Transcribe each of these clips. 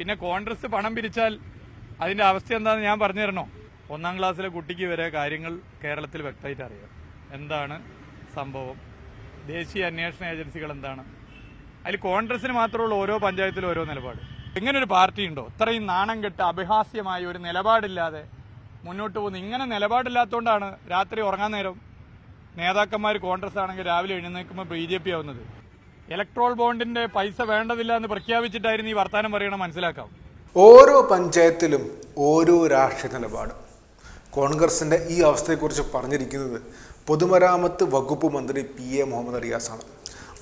പിന്നെ കോൺഗ്രസ് പണം പിരിച്ചാൽ അതിന്റെ അവസ്ഥ എന്താണെന്ന് ഞാൻ പറഞ്ഞു തരണോ ഒന്നാം ക്ലാസ്സിലെ കുട്ടിക്ക് വരെ കാര്യങ്ങൾ കേരളത്തിൽ വ്യക്തമായിട്ട് അറിയാം എന്താണ് സംഭവം? ദേശീയ അന്വേഷണ ഏജൻസികൾ എന്താണ്? അതിൽ കോൺഗ്രസിന് മാത്രമുള്ള ഓരോ പഞ്ചായത്തിലും ഓരോ നിലപാട്. ഇങ്ങനെ ഒരു പാർട്ടി ഉണ്ടോ? ഇത്രയും നാണം കെട്ട് അപഹാസ്യമായ ഒരു നിലപാടില്ലാതെ മുന്നോട്ട് പോകുന്നു ഇങ്ങനെ നിലപാടില്ലാത്തതുകൊണ്ടാണ് രാത്രി ഉറങ്ങാൻ നേരം നേതാക്കന്മാർ കോൺഗ്രസ് ആണെങ്കിൽ രാവിലെ എഴുന്നേൽക്കുമ്പോൾ ബി ജെ പി ആവുന്നത്. ഇലക്ട്രോൾ ബോണ്ടിന്റെ പൈസ വേണ്ടതില്ല എന്ന് പ്രഖ്യാപിച്ചിട്ടായിരുന്നു ഈ വർത്തമാനം പറയണം മനസ്സിലാക്കാം. ഓരോ പഞ്ചായത്തിലും ഓരോ രാഷ്ട്രീയ നിലപാട്. കോൺഗ്രസിന്റെ ഈ അവസ്ഥയെക്കുറിച്ച് പറഞ്ഞിരിക്കുന്നത് പൊതുമരാമത്ത് വകുപ്പ് മന്ത്രി പി എ മുഹമ്മദ് റിയാസാണ്.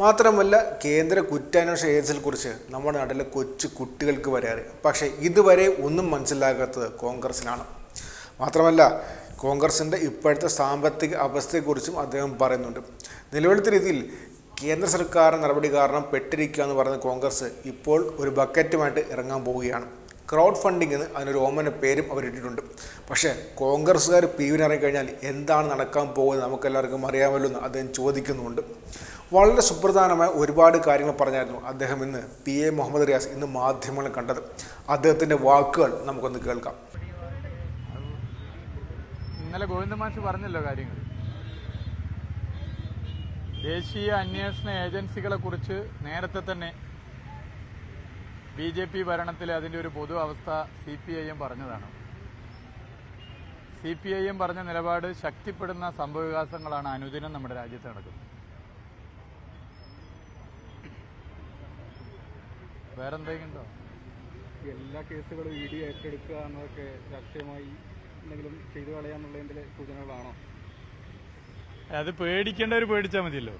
മാത്രമല്ല കേന്ദ്ര കുറ്റാന്വേഷണ ഏജൻസിയെ കുറിച്ച് നമ്മുടെ നാട്ടിലെ കൊച്ചു കുട്ടികൾക്ക് വരെ അറിയാം. പക്ഷേ ഇതുവരെ ഒന്നും മനസ്സിലാകാത്തത് കോൺഗ്രസിനാണ്. മാത്രമല്ല കോൺഗ്രസിന്റെ ഇപ്പോഴത്തെ സാമ്പത്തിക അവസ്ഥയെക്കുറിച്ചും അദ്ദേഹം പറയുന്നുണ്ട്. നിലവിലത്തെ രീതിയിൽ കേന്ദ്ര സർക്കാർ നടപടി കാരണം പെട്ടിരിക്കുക എന്ന് പറയുന്ന കോൺഗ്രസ് ഇപ്പോൾ ഒരു ബക്കറ്റുമായിട്ട് ഇറങ്ങാൻ പോവുകയാണ്. ക്രൗഡ് ഫണ്ടിങ് എന്ന് അതിനൊരു ഓമന പേരും അവരിട്ടിട്ടുണ്ട്. പക്ഷേ കോൺഗ്രസ്സുകാർ പി വിനിറങ്ങി കഴിഞ്ഞാൽ എന്താണ് നടക്കാൻ പോകുന്നത് നമുക്കെല്ലാവർക്കും അറിയാമല്ലോ എന്ന് അദ്ദേഹം ചോദിക്കുന്നുണ്ട് വളരെ സുപ്രധാനമായ ഒരുപാട് കാര്യങ്ങൾ പറഞ്ഞായിരുന്നു അദ്ദേഹം ഇന്ന് പി എ മുഹമ്മദ് റിയാസ് ഇന്ന് മാധ്യമങ്ങളിൽ കണ്ടത്. അദ്ദേഹത്തിന്റെ വാക്കുകൾ നമുക്കൊന്ന് കേൾക്കാം. ഇന്നലെ ഗോവിന്ദമാഷ് പറഞ്ഞല്ലോ കാര്യങ്ങൾ. ദേശീയ അന്വേഷണ ഏജൻസികളെ കുറിച്ച് നേരത്തെ തന്നെ ബി ജെ പി ഭരണത്തിലെ അതിന്റെ ഒരു പൊതു അവസ്ഥ സി പി ഐ എം പറഞ്ഞതാണ്. സി പി ഐ എം പറഞ്ഞ നിലപാട് ശക്തിപ്പെടുന്ന സംഭവവികാസങ്ങളാണ് അനുദിനം നമ്മുടെ രാജ്യത്ത് നടക്കുന്നത്. വേറെന്തെങ്കിലുണ്ടോ? എല്ലാ കേസുകളും ഇ ഡി ഏറ്റെടുക്കുക എന്നതൊക്കെ രാഷ്ട്രീയമായി എന്തെങ്കിലും ചെയ്തു കളയാന്നുള്ളതിന്റെ സൂചനകളാണോ? അത് പേടിക്കേണ്ടവർ പേടിച്ചാൽ മതിയല്ലോ.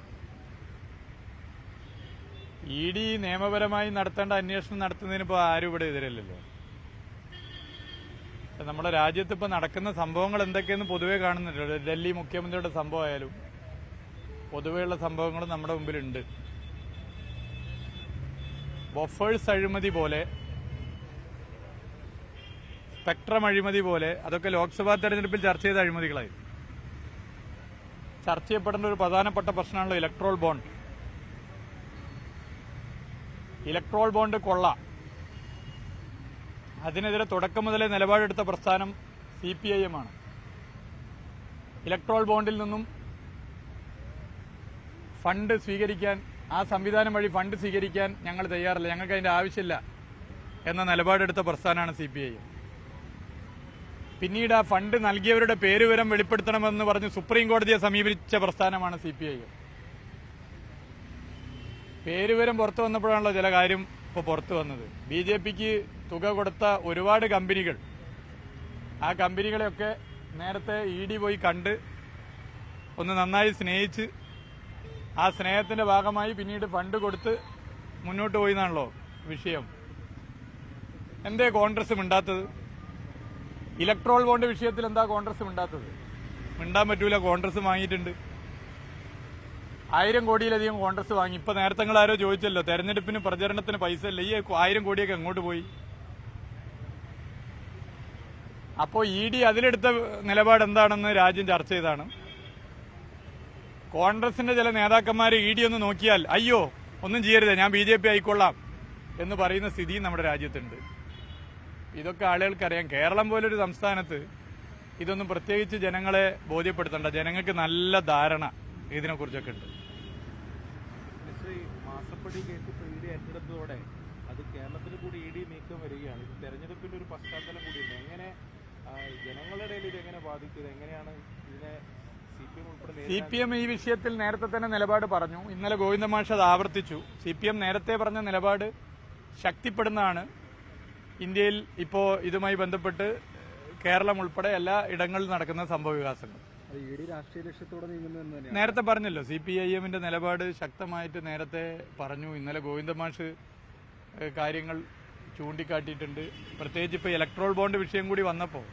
ഇ ഡി നിയമപരമായി നടത്തേണ്ട അന്വേഷണം നടത്തുന്നതിന് ഇപ്പോൾ ആരും ഇവിടെ എതിരല്ലല്ലോ. നമ്മുടെ രാജ്യത്ത് ഇപ്പോൾ നടക്കുന്ന സംഭവങ്ങൾ എന്തൊക്കെയെന്ന് പൊതുവെ കാണുന്നുണ്ട് ഡൽഹി മുഖ്യമന്ത്രിയുടെ സംഭവമായാലും പൊതുവെയുള്ള സംഭവങ്ങൾ നമ്മുടെ മുമ്പിലുണ്ട്. ബൊഫേഴ്സ് അഴിമതി പോലെ സ്പെക്ട്രം അഴിമതി പോലെ അതൊക്കെ ലോക്സഭാ തെരഞ്ഞെടുപ്പിൽ ചർച്ച ചെയ്ത അഴിമതികളായി. ചർച്ച ചെയ്യപ്പെടേണ്ട ഒരു പ്രധാനപ്പെട്ട പ്രശ്നമാണല്ലോ ഇലക്ട്രോൾ ബോണ്ട് ഇലക്ട്രോൾ ബോണ്ട് കൊള്ള. അതിനെതിരെ തുടക്കം മുതലേ നിലപാടെടുത്ത പ്രസ്ഥാനം സി പി ഐ എം ആണ്. ഇലക്ട്രോൾ ബോണ്ടിൽ നിന്നും ഫണ്ട് സ്വീകരിക്കാൻ ആ സംവിധാനം വഴി ഫണ്ട് സ്വീകരിക്കാൻ ഞങ്ങൾ തയ്യാറില്ല. ഞങ്ങൾക്ക് അതിന്റെ ആവശ്യമില്ല എന്ന നിലപാടെടുത്ത പ്രസ്ഥാനമാണ് സി പി ഐ എം പിന്നീട് ആ ഫണ്ട് നൽകിയവരുടെ പേരുവിവരം വെളിപ്പെടുത്തണമെന്ന് പറഞ്ഞ് സുപ്രീം കോടതിയെ സമീപിച്ച പ്രസ്ഥാനമാണ് സി പി ഐ പേരുവിവരം പുറത്തു വന്നപ്പോഴാണല്ലോ ചില കാര്യം ഇപ്പോൾ പുറത്തു വന്നത്. ബി ജെ പിക്ക് തുക കൊടുത്ത ഒരുപാട് കമ്പനികൾ. ആ കമ്പനികളെയൊക്കെ നേരത്തെ ഇ ഡി പോയി കണ്ട് ഒന്ന് നന്നായി സ്നേഹിച്ച് ആ സ്നേഹത്തിന്റെ ഭാഗമായി പിന്നീട് ഫണ്ട് കൊടുത്ത് മുന്നോട്ട് പോയി എന്നാണല്ലോ വിഷയം. എന്തേ കോൺഗ്രസ് മിണ്ടാത്തത്? ഇലക്ട്രോൾ ബോണ്ട് വിഷയത്തിൽ എന്താ കോൺഗ്രസ് മിണ്ടാത്തത്? മിണ്ടാൻ പറ്റൂല കോൺഗ്രസ് വാങ്ങിയിട്ടുണ്ട്. ആയിരം കോടിയിലധികം കോൺഗ്രസ് വാങ്ങി. ഇപ്പൊ നേരത്തെ നിങ്ങൾ ആരോ ചോദിച്ചല്ലോ തെരഞ്ഞെടുപ്പിന് പ്രചരണത്തിന് പൈസ ഇല്ല. ഈ ആയിരം കോടിയൊക്കെ എങ്ങോട്ട് പോയി? അപ്പോ ഇ ഡി അതിലെടുത്ത നിലപാട് എന്താണെന്ന് രാജ്യം ചർച്ച ചെയ്താണ്. കോൺഗ്രസിന്റെ ചില നേതാക്കന്മാർ ഇ ഡി ഒന്ന് നോക്കിയാൽ അയ്യോ ഒന്നും ചെയ്യരുത് ഞാൻ ബി ജെ പി ആയിക്കൊള്ളാം എന്ന് പറയുന്ന സ്ഥിതി നമ്മുടെ രാജ്യത്തുണ്ട്. ഇതൊക്കെ ആളുകൾക്കറിയാം. കേരളം പോലൊരു സംസ്ഥാനത്ത് ഇതൊന്നും പ്രത്യേകിച്ച് ജനങ്ങളെ ബോധ്യപ്പെടുത്തണ്ട. ജനങ്ങൾക്ക് നല്ല ധാരണ ഇതിനെക്കുറിച്ചൊക്കെ ഉണ്ട്. മാസപ്പടി കേസ് ഏറ്റെടുത്തതോടെ അത് കേരളത്തിൽ കൂടി ഇഡി ഡി നീക്കം വരികയാണ്. ഇത് തെരഞ്ഞെടുപ്പിന്റെ ഒരു പശ്ചാത്തലം കൂടിയുണ്ട്. എങ്ങനെ ജനങ്ങളുടെ ഇടയിൽ ഇത് എങ്ങനെ ബാധിക്കും എങ്ങനെയാണ് ഇതിനെ സി പി എം ഈ വിഷയത്തിൽ നേരത്തെ തന്നെ നിലപാട് പറഞ്ഞു. ഇന്നലെ ഗോവിന്ദമാഷ് അത് ആവർത്തിച്ചു. സി പി എം നേരത്തെ പറഞ്ഞ നിലപാട് ശക്തിപ്പെടുന്നതാണ്. ഇന്ത്യയിൽ ഇപ്പോ ഇതുമായി ബന്ധപ്പെട്ട് കേരളം ഉൾപ്പെടെ എല്ലാ ഇടങ്ങളിലും നടക്കുന്ന സംഭവ വികാസങ്ങൾ. നേരത്തെ പറഞ്ഞല്ലോ സി പി ഐ എമ്മിന്റെ നിലപാട് ശക്തമായിട്ട് നേരത്തെ പറഞ്ഞു. ഇന്നലെ ഗോവിന്ദമാഷ് കാര്യങ്ങൾ ചൂണ്ടിക്കാട്ടിയിട്ടുണ്ട്. പ്രത്യേകിച്ച് ഇപ്പോൾ ഇലക്ട്രോൾ ബോണ്ട് വിഷയം കൂടി വന്നപ്പോൾ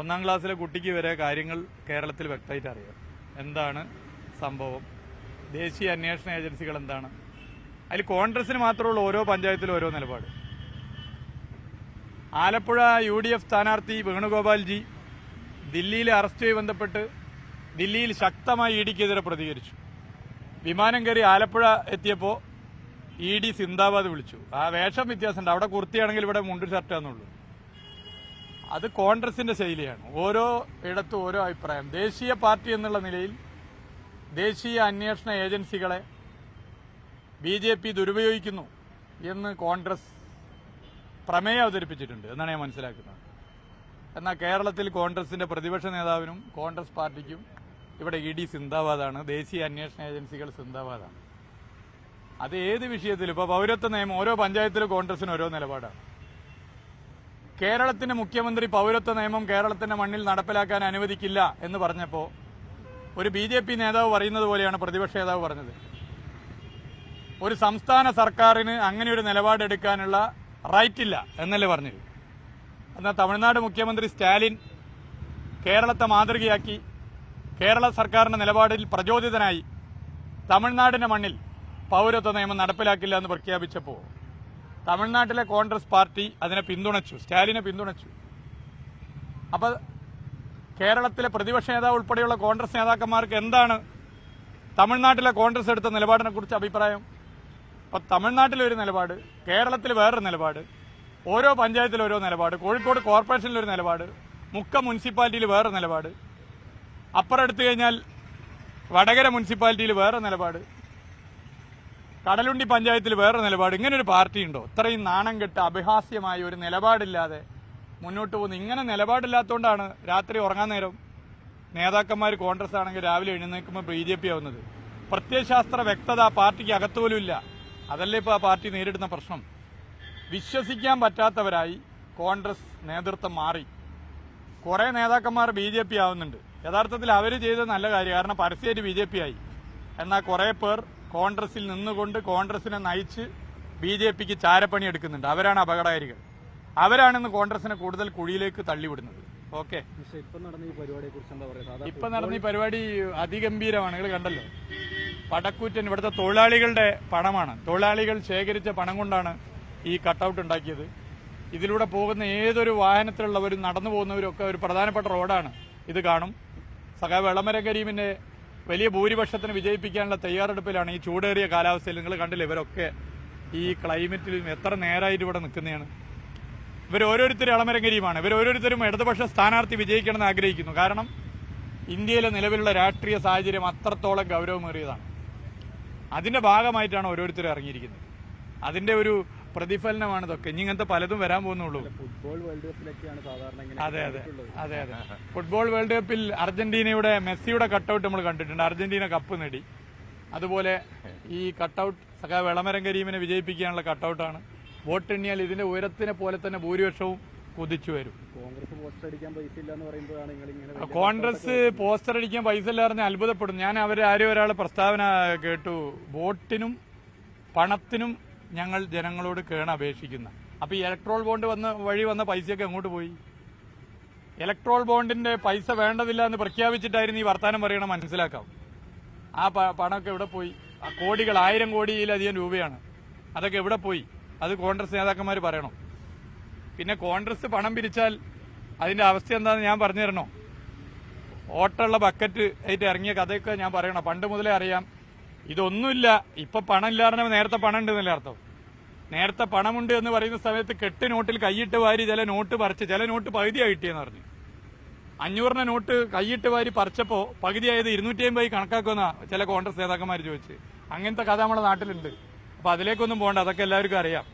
ഒന്നാം ക്ലാസ്സിലെ കുട്ടിക്ക് വരെ കാര്യങ്ങൾ കേരളത്തിൽ വ്യക്തമായിട്ട് അറിയാം. എന്താണ് സംഭവം? ദേശീയ അന്വേഷണ ഏജൻസികൾ എന്താണ്? അതിൽ കോൺഗ്രസിന് മാത്രമുള്ള ഓരോ പഞ്ചായത്തിലും ഓരോ നിലപാട്. ആലപ്പുഴ യു ഡി എഫ് സ്ഥാനാർത്ഥി വേണുഗോപാൽജി ദില്ലിയിലെ അറസ്റ്റുമായി ബന്ധപ്പെട്ട് ദില്ലിയിൽ ശക്തമായി ഇടിക്കെതിരെ പ്രതികരിച്ചു. വിമാനം കയറി ആലപ്പുഴ എത്തിയപ്പോൾ ഇ ഡി സിന്ദാബാദ് വിളിച്ചു. ആ വേഷം വ്യത്യാസമുണ്ട്. അവിടെ കുർത്തിയാണെങ്കിൽ ഇവിടെ മുണ്ട് ഷർട്ടാന്നുള്ളൂ. അത് കോൺഗ്രസിന്റെ ശൈലിയാണ്. ഓരോ ഇടത്തും ഓരോ അഭിപ്രായം. ദേശീയ പാർട്ടി എന്നുള്ള നിലയിൽ ദേശീയ അന്വേഷണ ഏജൻസികളെ ബി ദുരുപയോഗിക്കുന്നു എന്ന് കോൺഗ്രസ് പ്രമേയം അവതരിപ്പിച്ചിട്ടുണ്ട് എന്നാണ് ഞാൻ മനസ്സിലാക്കുന്നത്. എന്നാൽ കേരളത്തിൽ കോൺഗ്രസിന്റെ പ്രതിപക്ഷ നേതാവിനും കോൺഗ്രസ് പാർട്ടിക്കും ഇവിടെ ഇ ഡി സിന്ദാബാദാണ് ദേശീയ അന്വേഷണ ഏജൻസികൾ സിന്ദാബാദാണ്. അത് ഏത് വിഷയത്തിലും ഇപ്പോൾ പൗരത്വ നിയമം ഓരോ പഞ്ചായത്തിലും കോൺഗ്രസിന് ഓരോ നിലപാടാണ്. കേരളത്തിന്റെ മുഖ്യമന്ത്രി പൗരത്വ നിയമം കേരളത്തിന്റെ മണ്ണിൽ നടപ്പിലാക്കാൻ അനുവദിക്കില്ല എന്ന് പറഞ്ഞപ്പോൾ ഒരു ബി ജെ പി നേതാവ് പറയുന്നത് പോലെയാണ് പ്രതിപക്ഷ നേതാവ് പറഞ്ഞത്. ഒരു സംസ്ഥാന സർക്കാരിന് അങ്ങനെ ഒരു നിലപാടെടുക്കാനുള്ള റൈറ്റ് ഇല്ല എന്നല്ലേ പറഞ്ഞത്. എന്നാൽ തമിഴ്നാട് മുഖ്യമന്ത്രി സ്റ്റാലിൻ കേരളത്തെ മാതൃകയാക്കി കേരള സർക്കാരിന്റെ നിലപാടിൽ പ്രചോദിതനായി തമിഴ്നാടിന്റെ മണ്ണിൽ പൗരത്വ നിയമം നടപ്പിലാക്കില്ല എന്ന് പ്രഖ്യാപിച്ചപ്പോൾ തമിഴ്നാട്ടിലെ കോൺഗ്രസ് പാർട്ടി അതിനെ പിന്തുണച്ചു സ്റ്റാലിനെ പിന്തുണച്ചു. അപ്പൊ കേരളത്തിലെ പ്രതിപക്ഷ നേതാവ് ഉൾപ്പെടെയുള്ള കോൺഗ്രസ് നേതാക്കന്മാർക്ക് എന്താണ് തമിഴ്നാട്ടിലെ കോൺഗ്രസ് എടുത്ത നിലപാടിനെ കുറിച്ച് അഭിപ്രായം? അപ്പൊ തമിഴ്നാട്ടിലൊരു നിലപാട് കേരളത്തിൽ വേറൊരു നിലപാട് ഓരോ പഞ്ചായത്തിൽ ഓരോ നിലപാട് കോഴിക്കോട് കോർപ്പറേഷനിൽ ഒരു നിലപാട് മുക്ക മുനിസിപ്പാലിറ്റിയിൽ വേറെ നിലപാട്. അപ്പുറം എടുത്തു കഴിഞ്ഞാൽ വടകര മുനിസിപ്പാലിറ്റിയിൽ വേറെ നിലപാട്. കടലുണ്ടി പഞ്ചായത്തിൽ വേറെ നിലപാട്. ഇങ്ങനെ ഒരു പാർട്ടി ഉണ്ടോ? ഇത്രയും നാണം കെട്ട് അപഹാസ്യമായ ഒരു നിലപാടില്ലാതെ മുന്നോട്ട് പോകുന്നു ഇങ്ങനെ നിലപാടില്ലാത്തതുകൊണ്ടാണ് രാത്രി ഉറങ്ങാൻ നേരം നേതാക്കന്മാർ കോൺഗ്രസ് ആണെങ്കിൽ രാവിലെ എഴുന്നേൽക്കുമ്പോൾ ബി ജെ പി ആവുന്നത്. പ്രത്യയശാസ്ത്ര വ്യക്തത പാർട്ടിക്ക് അകത്തുപോലും ഇല്ല. അതല്ലേ ഇപ്പോൾ ആ പാർട്ടി നേരിടുന്ന പ്രശ്നം? വിശ്വസിക്കാൻ പറ്റാത്തവരായി കോൺഗ്രസ് നേതൃത്വം മാറി. കുറേ നേതാക്കന്മാർ ബി ജെ പി ആവുന്നുണ്ട്. യഥാർത്ഥത്തിൽ അവർ ചെയ്ത നല്ല കാര്യം. കാരണം പരസ്യമായിട്ട് ബി ജെ പി ആയി. എന്നാൽ കുറേ പേർ കോൺഗ്രസിൽ നിന്നുകൊണ്ട് കോൺഗ്രസിനെ നയിച്ച് ബി ജെ പിക്ക് ചാരപ്പണി എടുക്കുന്നുണ്ട്. അവരാണ് അപകടകാരികൾ. അവരാണെന്ന് കോൺഗ്രസിനെ കൂടുതൽ കുഴിയിലേക്ക് തള്ളിവിടുന്നത്. ഓക്കെ? ഇപ്പം നടന്ന ഈ പരിപാടിയെ കുറിച്ച് എന്താ പറയുക? ഇപ്പൊ നടന്ന ഈ പരിപാടി അതിഗംഭീരമാണ്. നിങ്ങൾ കണ്ടല്ലോ. പടക്കൂറ്റൻ ഇവിടുത്തെ തൊഴിലാളികളുടെ പണമാണ്. തൊഴിലാളികൾ ശേഖരിച്ച പണം കൊണ്ടാണ് ഈ കട്ടൗട്ട് ഉണ്ടാക്കിയത്. ഇതിലൂടെ പോകുന്ന ഏതൊരു വാഹനത്തിലുള്ളവരും നടന്നു പോകുന്നവരും ഒക്കെ ഒരു പ്രധാനപ്പെട്ട റോഡാണ്. ഇത് കാണും. സഖാ എളമര കരീമിന്റെ വലിയ ഭൂരിപക്ഷത്തിന് വിജയിപ്പിക്കാനുള്ള തയ്യാറെടുപ്പിലാണ് ഈ ചൂടേറിയ കാലാവസ്ഥയിൽ നിങ്ങൾ കണ്ടില്ല? ഇവരൊക്കെ ഈ ക്ലൈമറ്റിൽ എത്ര നേരമായിട്ട് ഇവിടെ നിൽക്കുന്നതാണ്. ഇവർ ഓരോരുത്തരും ഇളമരങ്കരിയുമാണ് ഇവർ ഓരോരുത്തരും ഇടതുപക്ഷ സ്ഥാനാർത്ഥി വിജയിക്കണമെന്ന് ആഗ്രഹിക്കുന്നു. കാരണം ഇന്ത്യയിലെ നിലവിലുള്ള രാഷ്ട്രീയ സാഹചര്യം അത്രത്തോളം ഗൗരവമേറിയതാണ്. അതിന്റെ ഭാഗമായിട്ടാണ് ഓരോരുത്തരും ഇറങ്ങിയിരിക്കുന്നത്. അതിന്റെ ഒരു പ്രതിഫലനമാണ് ഇതൊക്കെ. ഇനി ഇങ്ങനത്തെ പലതും വരാൻ പോകുന്നുള്ളൂ. ഫുട്ബോൾ വേൾഡ് കപ്പിലൊക്കെയാണ് സാധാരണ അതെ അതെ. അതെ അതെ. ഫുട്ബോൾ വേൾഡ് കപ്പിൽ അർജന്റീനയുടെ മെസ്സിയുടെ കട്ടൗട്ട് നമ്മൾ കണ്ടിട്ടുണ്ട്. അർജന്റീന കപ്പ് നേടി. അതുപോലെ ഈ കട്ടൗട്ട് സഖാ വിളമരം കരീമിനെ വിജയിപ്പിക്കാനുള്ള കട്ടൗട്ടാണ് വോട്ടെണ്ണിയാൽ ഇതിന്റെ ഉയരത്തിനെ പോലെ തന്നെ ഭൂരിപക്ഷവും കുതിച്ചു വരും. കോൺഗ്രസ് പോസ്റ്റർ അടിക്കാൻ പൈസ ഇല്ല എന്ന് പറയുമ്പോഴാണ് നിങ്ങൾ ഇങ്ങനെ കോൺഗ്രസ് പോസ്റ്റർ അടിക്കാൻ പൈസ ഇല്ലാതെ അത്ഭുതപ്പെടും. ഞാൻ അവർ ആരും ഒരാൾ പ്രസ്താവന കേട്ടു. വോട്ടിനും പണത്തിനും ഞങ്ങൾ ജനങ്ങളോട് കേണ അപേക്ഷിക്കുന്ന. അപ്പൊ ഈ ഇലക്ട്രോൾ ബോണ്ട് വന്ന വഴി വന്ന പൈസയൊക്കെ എങ്ങോട്ട് പോയി? ഇലക്ട്രോൾ ബോണ്ടിന്റെ പൈസ വേണ്ടതില്ല എന്ന് പ്രഖ്യാപിച്ചിട്ടായിരുന്നു ഈ വർത്താനം പറയണം മനസ്സിലാക്കാം. ആ പണമൊക്കെ എവിടെ പോയി? കോടികൾ ആയിരം കോടിയിലധികം രൂപയാണ്. അതൊക്കെ എവിടെ പോയി? അത് കോൺഗ്രസ് നേതാക്കന്മാർ പറയണം. പിന്നെ കോൺഗ്രസ് പണം പിരിച്ചാൽ അതിന്റെ അവസ്ഥ എന്താണെന്ന് ഞാൻ പറഞ്ഞു തരണോ? ഓട്ടുള്ള ബക്കറ്റ് ആയിട്ട് ഇറങ്ങിയ കഥയൊക്കെ ഞാൻ പറയണം? പണ്ട് മുതലേ അറിയാം. ഇതൊന്നുമില്ല. ഇപ്പൊ പണം ഇല്ലാതെ നേരത്തെ പണം ഉണ്ട് അർത്ഥം? നേരത്തെ പണമുണ്ട് എന്ന് പറയുന്ന സമയത്ത് കെട്ട് നോട്ടിൽ കൈയിട്ട് വാരി ചില നോട്ട് പറിച്ച് ചില നോട്ട് പകുതിയായി കിട്ടിയെന്ന് പറഞ്ഞു. അഞ്ഞൂറിന്റെ നോട്ട് കൈയിട്ട് വാരി പറിച്ചപ്പോ പകുതിയായത് ഇരുന്നൂറ്റി അമ്പത് കണക്കാക്കുമെന്ന ചില കോൺഗ്രസ് നേതാക്കന്മാർ ചോദിച്ച് അങ്ങനത്തെ കഥ നമ്മുടെ നാട്ടിലുണ്ട്. അപ്പൊ അതിലേക്കൊന്നും പോകണ്ട. അതൊക്കെ എല്ലാവർക്കും അറിയാം.